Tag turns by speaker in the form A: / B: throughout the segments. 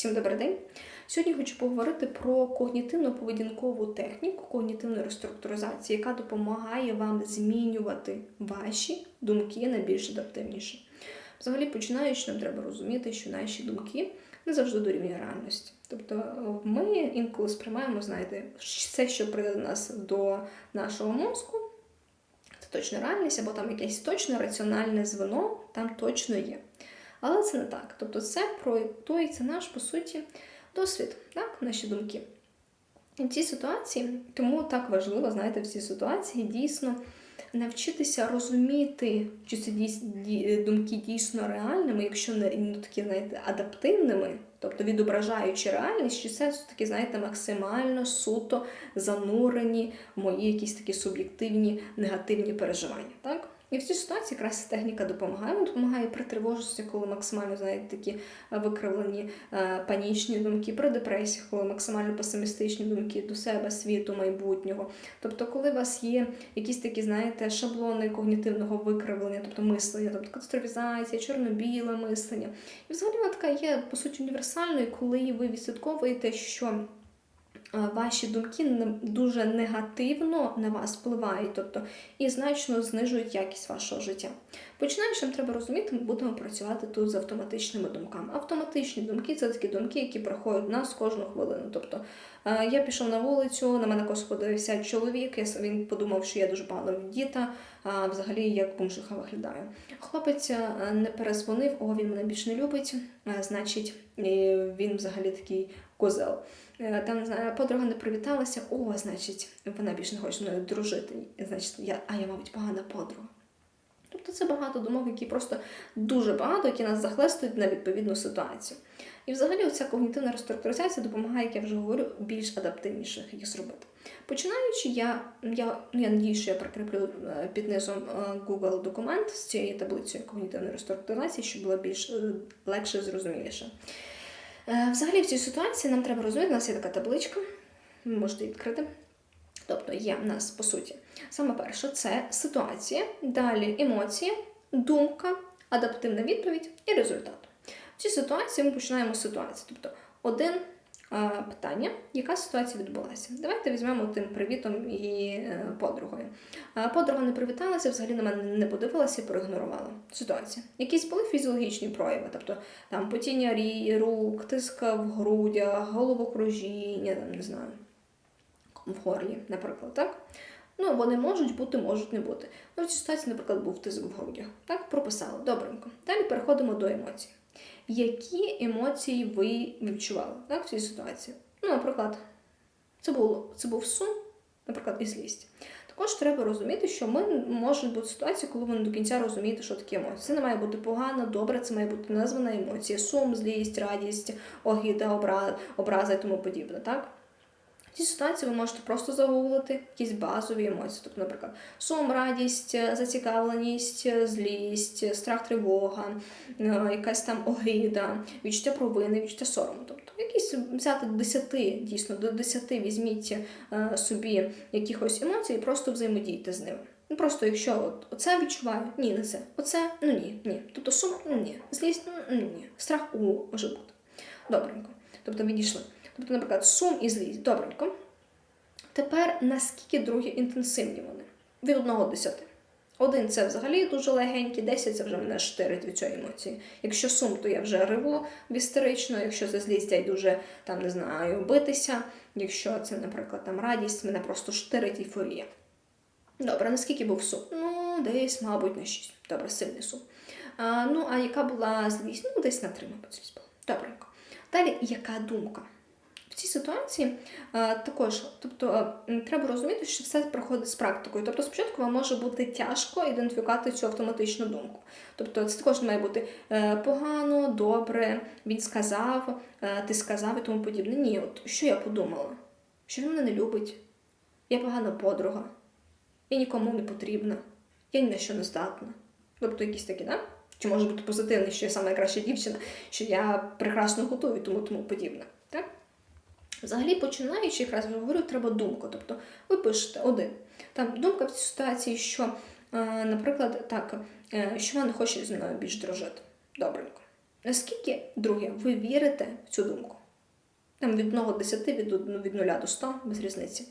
A: Всім добрий день. Сьогодні хочу поговорити про когнітивно-поведінкову техніку когнітивної реструктуризації, яка допомагає вам змінювати ваші думки на більш адаптивніші. Взагалі, починаючи, нам треба розуміти, що наші думки не завжди дорівнює реальності. Тобто ми інколи сприймаємо, знаєте, все, що прийде до нас до нашого мозку, це точно реальність, або там якесь точно раціональне звено, там точно є. Але це не так. Тобто це проєктується наш, по суті, досвід, так, наші думки. І в цій ситуації, тому так важливо, знаєте, в цій ситуації дійсно навчитися розуміти, чи ці думки дійсно реальними, якщо не ну, такі, знаєте, адаптивними, тобто відображаючи реальність, чи це такі, знаєте, максимально суто занурені в мої якісь такі суб'єктивні негативні переживання. так? І в цій ситуації якраз техніка допомагає. Вона допомагає при тривожності, коли максимально знаєте, такі викривлені е, панічні думки, при депресії, коли максимально песимістичні думки до себе, світу, майбутнього. Тобто, коли у вас є якісь такі, знаєте, шаблони когнітивного викривлення, тобто мислення, тобто катастрофізація, чорно-біле мислення. І взагалі вона така є, по суті, універсальною, коли ви відслідковуєте, що ваші думки дуже негативно на вас впливають, тобто і значно знижують якість вашого життя. Починаючи, треба розуміти, ми будемо працювати тут з автоматичними думками. Автоматичні думки це такі думки, які приходять в нас кожну хвилину. Тобто я пішов на вулицю, на мене косо подивився чоловік, він подумав, що я дуже погано діта, а взагалі як бомжиха виглядаю. Хлопець не перезвонив, о, він мене більш не любить, значить, він взагалі такий козел. Е, там подруга не привіталася, о, значить, вона більше не хоче мною дружити. Значить, я, а я, мабуть, погана подруга. Тобто це багато думок, які просто дуже багато, які нас захлестують на відповідну ситуацію. І взагалі оця когнітивна реструктуризація допомагає, як я вже говорю, більш адаптивніше їх зробити. Починаючи, я я, ну, я надію, що я прикріплю е, під низом е, Google документ з цією таблицею когнітивної реструктуризації, щоб було більш легше і зрозуміліше. Е, взагалі, в цій ситуації нам треба розуміти, у нас є така табличка, ви можете відкрити. Тобто є в нас, по суті, саме перше це ситуація, далі емоції, думка, адаптивна відповідь і результат. В цій ситуації ми починаємо з ситуації. Тобто, один питання, яка ситуація відбулася. Давайте візьмемо тим привітом і е, подругою. Подруга не привіталася, взагалі на мене не подивилася проігнорувала ситуацію. Якісь були фізіологічні прояви, тобто там потіння рук, тиск в грудях, головокружіння, там, не знаю, в горлі, наприклад, так? Ну, вони можуть бути, можуть не бути. Ну, в цій ситуації, наприклад, був тиск в грудях. Так, прописали. Добренько. Далі переходимо до емоцій які емоції ви відчували так, в цій ситуації. Ну, наприклад, це було, це був сум, наприклад, і злість. Також треба розуміти, що ми можуть бути ситуації, коли ви не до кінця розумієте, що таке емоції. Це не має бути погано, добре, це має бути названа емоція, сум, злість, радість, огіда, образа і тому подібне. так? В цій ситуації ви можете просто загуглити якісь базові емоції. Тобто, наприклад, сум, радість, зацікавленість, злість, страх, тривога, е, якась там огида, відчуття провини, відчуття сорому. Тобто, якісь взяти до 10, дійсно, до 10 візьміть е, собі якихось емоцій і просто взаємодійте з ними. Ну Просто якщо от, оце відчуваю, ні, не це. Оце, ну ні, ні. Тобто сум, ну ні. Злість, ну ні. Страх у може бути. Добренько. Тобто відійшли. Тобто, наприклад, сум і злість. Добренько. Тепер наскільки другі інтенсивні вони? Від 1 до 10. Один це взагалі дуже легенький, 10 це вже мене штирить від цієї емоції. Якщо сум, то я вже реву істерично, якщо це злість, я дуже там не знаю, битися. Якщо це, наприклад, там радість, мене просто штирить ейфорія. Добре, наскільки був сум? Ну, десь, мабуть, на 6. Добре, сильний сум. А, Ну, а яка була злість? Ну, десь на 3, мабуть, злість була. Добренько. Далі, яка думка? Цій ситуації а, також, тобто треба розуміти, що все проходить з практикою. Тобто, спочатку вам може бути тяжко ідентифікувати цю автоматичну думку. Тобто, це також має бути е, погано, добре, він сказав, е, ти сказав і тому подібне. Ні, от що я подумала? Що він мене не любить, я погана подруга, я нікому не потрібна, я ні на що не здатна. Тобто якісь такі, да? Чи може бути позитивний, що я найкраща дівчина, що я прекрасно готую тому тому подібне. Так? Взагалі, починаючи, якраз я говорю, треба думку. Тобто ви пишете один. Там думка в цій ситуації, що, е, наприклад, так, е, що вона хоче зі мною більш дружити. Добренько. Наскільки, друге, ви вірите в цю думку? Там від 1 до 10, від, від 0 до 100, без різниці.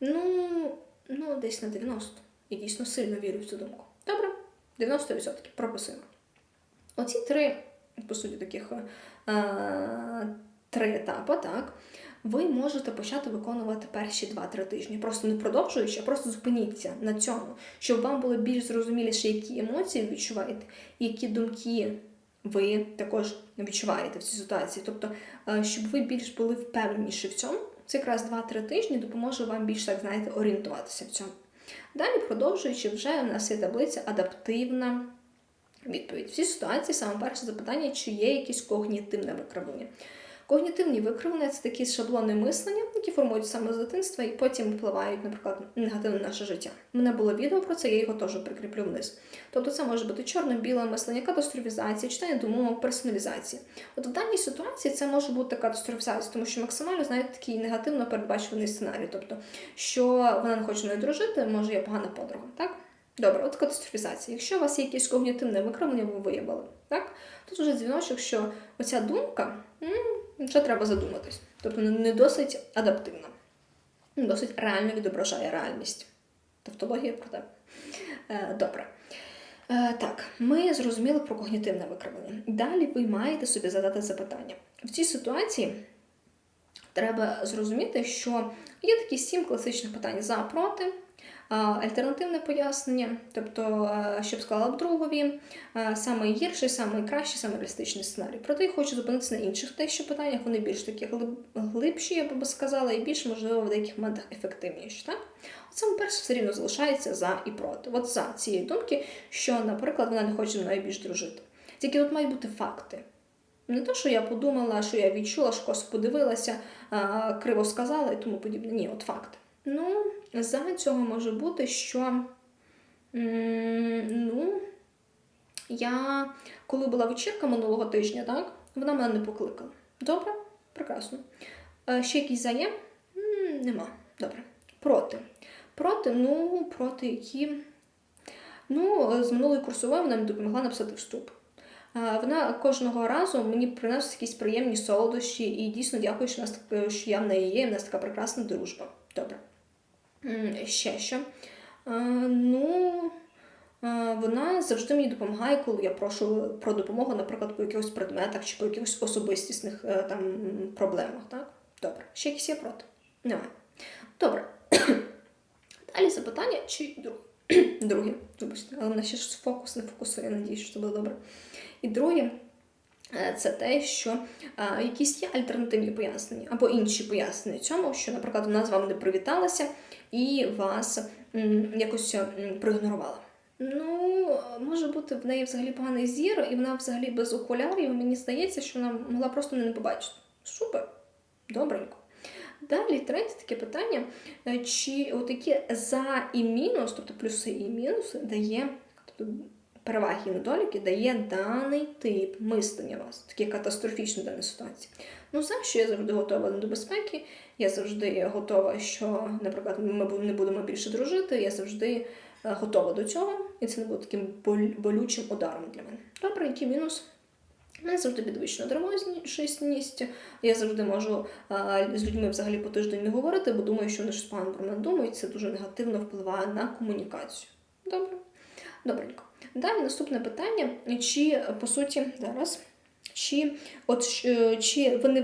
A: Ну, ну, десь на 90. Я дійсно сильно вірю в цю думку. Добре, 90% прописуємо. Оці три, по суті, таких е, три етапи, так, ви можете почати виконувати перші 2-3 тижні. Просто не продовжуючи, а просто зупиніться на цьому, щоб вам було більш зрозуміліше, які емоції ви відчуваєте, які думки ви також відчуваєте в цій ситуації. Тобто, е, щоб ви більш були впевненіші в цьому, це якраз 2-3 тижні допоможе вам більш так, знаєте, орієнтуватися в цьому. Далі, продовжуючи, вже в нас є таблиця адаптивна відповідь. В цій ситуації саме перше запитання, чи є якісь когнітивне викривлення. Когнітивні викривлення це такі шаблони мислення, які формують саме з дитинства і потім впливають, наприклад, негативно на наше життя. У мене було відео про це, я його теж прикріплю вниз. Тобто це може бути чорно-біле мислення, катастрофізація, читання думок, персоналізація. От в даній ситуації це може бути катастрофізація, тому що максимально знаєте такий негативно передбачуваний сценарій. Тобто, що вона не хоче мною дружити, може я погана подруга, так? Добре, от катастрофізація. Якщо у вас є якесь когнітивне викривлення, ви виявили, так? Тут вже дзвіночок, що оця думка, вже треба задуматись. Тобто не- досить адаптивна, не досить реально відображає реальність. Тавтологія про тебе. Е, добре. Е, так, ми зрозуміли про когнітивне викривлення. Далі ви маєте собі задати запитання. В цій ситуації треба зрозуміти, що є такі сім класичних питань за проти. Альтернативне пояснення, тобто, е, що б другові, самий гірший, самий кращий, самий реалістичний сценарій. Проте я хочу зупинитися на інших дещо питаннях, вони більш такі глибші, я би сказала, і більш, можливо, в деяких моментах ефективніші. Так? Саме перше все рівно залишається за і проти. От за цієї думки, що, наприклад, вона не хоче мною більш дружити. Тільки тут мають бути факти. Не те, що я подумала, що я відчула, що подивилася, криво сказала і тому подібне. Ні, от факти. Ну, за цього може бути, що ну, я, коли була вечірка минулого тижня, так, вона мене не покликала. Добре, прекрасно. Е, ще якісь за є? М, Нема. Добре. Проти. Проти, ну, проти які. Ну, з минулої курсової вона мені допомогла написати вступ. Вона кожного разу мені приносить якісь приємні солодощі, і дійсно дякую, що, нас, що я в неї є, і в нас така прекрасна дружба. Добре. Ще що? Ну, вона завжди мені допомагає, коли я прошу про допомогу, наприклад, по якихось предметах чи по якихось особистісних е, там проблемах. Так? Добре. Ще якісь є проти? Немає. Добре. Далі запитання чи друге. друге, вибачте, але мене ще ж фокус не фокусує, я надіюсь, що це буде добре. І друге, е, це те, що е, якісь є альтернативні пояснення або інші пояснення цьому, що, наприклад, вона з вами не привіталася і вас якось проігнорувала. Ну, може бути в неї взагалі поганий зір, і вона взагалі без окулярів. Мені здається, що вона могла просто мене не побачити. Супер, добренько. Далі третє таке питання: е, чи отакі за і мінус, тобто плюси і мінуси, дає, тобто переваги і недоліки, дає даний тип мислення вас, такі катастрофічні дані ситуації. Ну, за що я завжди готова до безпеки, я завжди готова, що, наприклад, ми не будемо більше дружити, я завжди е, готова до цього, і це не буде таким болючим ударом для мене. Добре, який мінус? Мене завжди підвищена тривожність. Я завжди можу а, з людьми взагалі по тиждень не говорити, бо думаю, що вони щось погано про мене думають. Це дуже негативно впливає на комунікацію. Добре? Добренько. Далі наступне питання: чи по суті зараз. Чи от е, чи ви не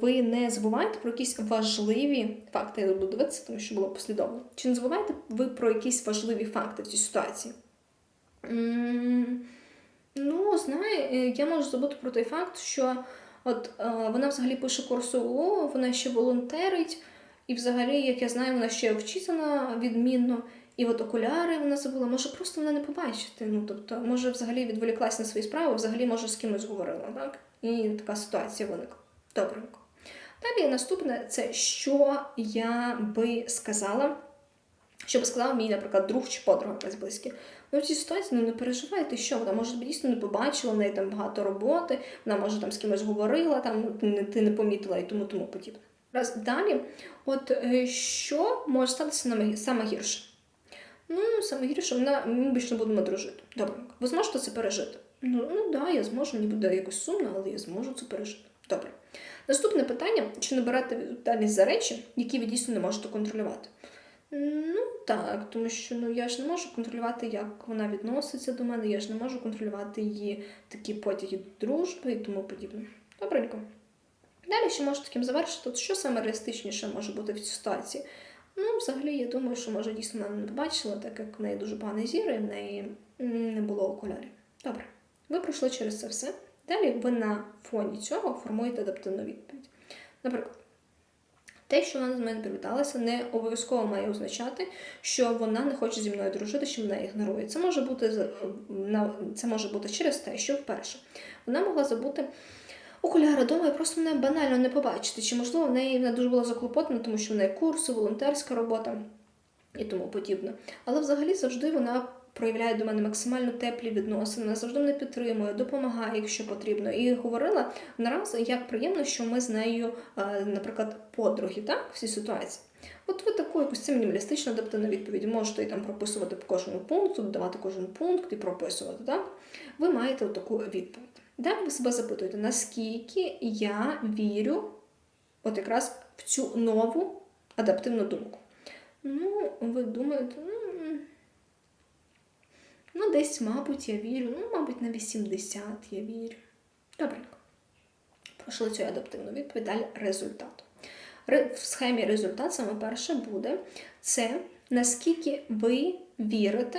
A: ви не забуваєте про якісь важливі факти? Я буду дивитися, тому що було послідовно. Чи не забуваєте ви про якісь важливі факти в цій ситуації? Ну, знає, е, я можу забути про той факт, що от е, вона взагалі пише курсову, вона ще волонтерить, і взагалі, як я знаю, вона ще вчиться на відмінно. І от окуляри вона забула, може просто вона не побачити. Ну, тобто, може, взагалі відволіклась на свої справи, взагалі, може, з кимось говорила, так? І така ситуація виникла. Добренько. Далі наступне це що я би сказала, що би сказав мій, наприклад, друг чи подруга якась близькі. Ну, в цій ситуації ну, не переживайте, що вона може дійсно не побачила, в неї там багато роботи, вона може там з кимось говорила, там ти не- помітила і тому тому подібне. Раз далі, от е, що може статися саме гірше? Ну, саме гірше, вона ми більше не будемо дружити. Добре, ви зможете це пережити. Ну, ну да, я зможу, мені буде якось сумно, але я зможу це пережити. Добре. Наступне питання: чи не берете відповідальність за речі, які ви дійсно не можете контролювати? Ну так, тому що ну я ж не можу контролювати, як вона відноситься до мене, я ж не можу контролювати її такі потяги дружби і тому подібне. Добренько. Далі ще можу таким завершити, що саме реалістичніше може бути в цій ситуації. Ну, взагалі, я думаю, що може дійсно вона не побачила, так як в неї дуже поганий зір, і в неї не було окулярів. Добре, ви пройшли через це все. Далі ви на фоні цього формуєте адаптивну відповідь. Наприклад, те, що вона з мене привіталася, не обов'язково має означати, що вона не хоче зі мною дружити, що вона ігнорує. Це може бути це може бути через те, що вперше вона могла забути окуляри вдома і просто мене банально не побачити. Чи можливо в неї вона дуже була заклопотана, тому що в неї курси, волонтерська робота і тому подібне. Але взагалі завжди вона проявляє до мене максимально теплі відносини, завжди мене підтримує, допомагає, якщо потрібно. І говорила наразі, як приємно, що ми з нею, е, наприклад, подруги, так, в цій ситуації. От ви таку якусь це мінімалістичну адаптивну відповідь можете і там прописувати по кожному пункту, додавати кожен пункт і прописувати, так? Ви маєте таку відповідь. Далі ви себе запитуєте, наскільки я вірю от якраз в цю нову адаптивну думку. Ну, ви думаєте, ну, ну десь, мабуть, я вірю, ну, мабуть, на 80 я вірю. Добренько. Пройшли цю адаптивну відповідь, далі результат. В схемі результат саме перше буде це наскільки ви вірите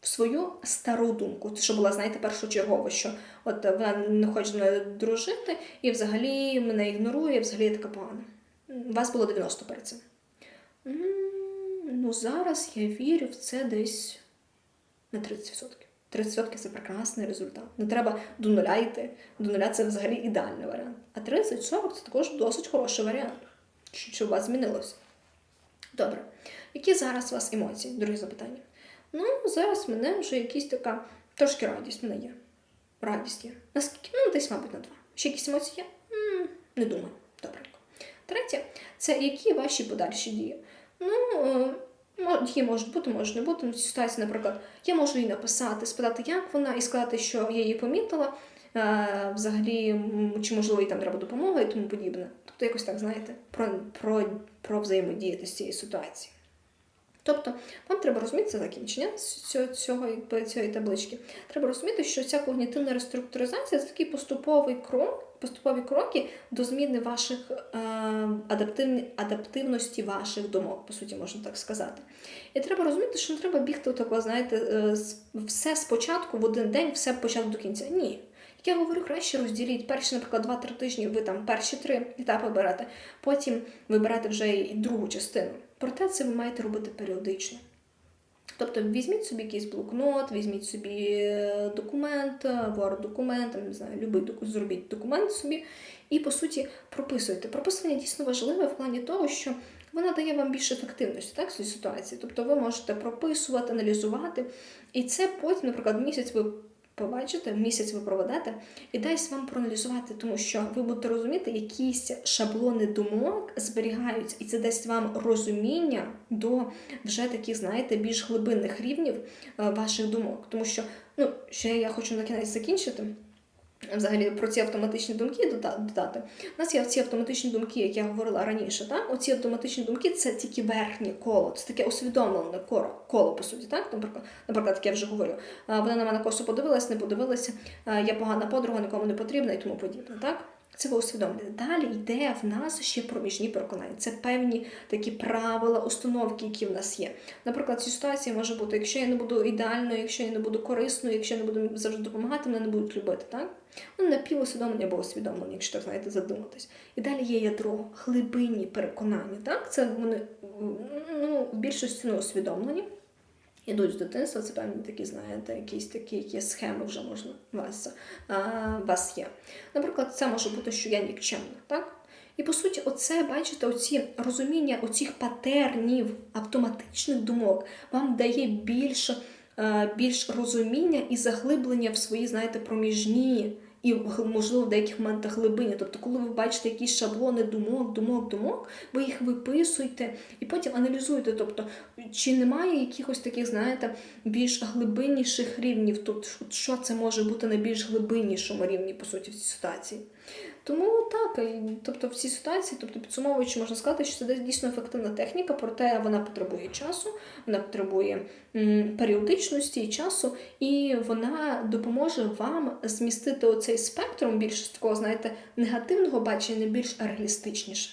A: в свою стару думку. Це що була, знаєте, першочергово, що от вона не хоче мною дружити, і взагалі мене ігнорує, і взагалі така погана. Вас було 90 перед цим. Ну, зараз я вірю в це десь на 30%. 30% це прекрасний результат. Не треба до нуля йти. До нуля це взагалі ідеальний варіант. А 30-40 це також досить хороший варіант. Що у вас змінилося? Добре. Які зараз у вас емоції? Друге запитання. Ну, зараз мене вже якась така трошки радість мене є. Радість є. Наскільки? Ну, десь, мабуть, на два. Ще якісь емоції є? М, не думаю. Добренько. Третє, це які ваші подальші дії? Ну, е, дії можуть бути, можуть не бути. В цій ситуації, наприклад, я можу їй написати, спитати, як вона, і сказати, що я її помітила, е, взагалі, чи можливо їй там треба допомога і тому подібне. Тобто, якось так, знаєте, про, про, про взаємодіяти з цією ситуацією. Тобто, вам треба розуміти це закінчення цього, цього, цієї таблички. Треба розуміти, що ця когнітивна реструктуризація це такий поступовий крок, поступові кроки до зміни ваших е, адаптивні, адаптивності ваших думок, по суті, можна так сказати. І треба розуміти, що не треба бігти такого, знаєте, е, все спочатку в один день, все початку до кінця. Ні. Я говорю, краще розділіть перші, наприклад, 2-3 тижні, ви там перші три етапи берете, потім ви берете вже і другу частину. Проте це ви маєте робити періодично. Тобто візьміть собі якийсь блокнот, візьміть собі е, документ, word документ, не знаю, любий доку- зробіть документ собі і, по суті, прописуйте. Прописування дійсно важливе в плані того, що вона дає вам більше ефективності так, в цій ситуації. Тобто ви можете прописувати, аналізувати, і це потім, наприклад, місяць ви побачите, місяць ви проведете і дасть вам проаналізувати, тому що ви будете розуміти, якісь шаблони думок зберігаються, і це дасть вам розуміння до вже таких, знаєте, більш глибинних рівнів е, ваших думок. Тому що, ну, ще я хочу на кінець закінчити. Взагалі про ці автоматичні думки додати. У нас є ці автоматичні думки, як я говорила раніше. Так? Оці автоматичні думки це тільки верхнє коло, це таке усвідомлене коло, коло по суті. Так? Наприклад, наприклад, як я вже говорю, вона на мене косо подивилась, не подивилася, я погана подруга, нікому не потрібна і тому подібне. Так? Це ви усвідомлюєте. Далі йде в нас ще проміжні переконання. Це певні такі правила, установки, які в нас є. Наприклад, ця ситуація може бути, якщо я не буду ідеальною, якщо я не буду корисною, якщо я не буду завжди допомагати, мене не будуть любити. Так? Ну, напівусвідомлення або усвідомлення, якщо так знаєте, задуматись. І далі є ядро, глибинні переконання. Так? Це вони ну, більшості не усвідомлені. Ідуть з дитинства, це певні такі, знаєте, якісь такі які схеми вже можна вас, а, вас є. Наприклад, це може бути, що я нікчемна, так? І по суті, оце, бачите, оці розуміння оцих патернів автоматичних думок вам дає більше, е, більш розуміння і заглиблення в свої, знаєте, проміжні і можливо в деяких моментах глибині. Тобто, коли ви бачите якісь шаблони думок, думок, думок, ви їх виписуєте і потім аналізуєте. Тобто, чи немає якихось таких, знаєте, більш глибинніших рівнів тобто що це може бути на більш глибиннішому рівні, по суті, в цій ситуації. Тому так, і, тобто в цій ситуації, тобто підсумовуючи, можна сказати, що це дійсно ефективна техніка, проте вона потребує часу, вона потребує періодичності і часу, і вона допоможе вам змістити оцей спектром більш такого, знаєте, негативного бачення більш реалістичніше.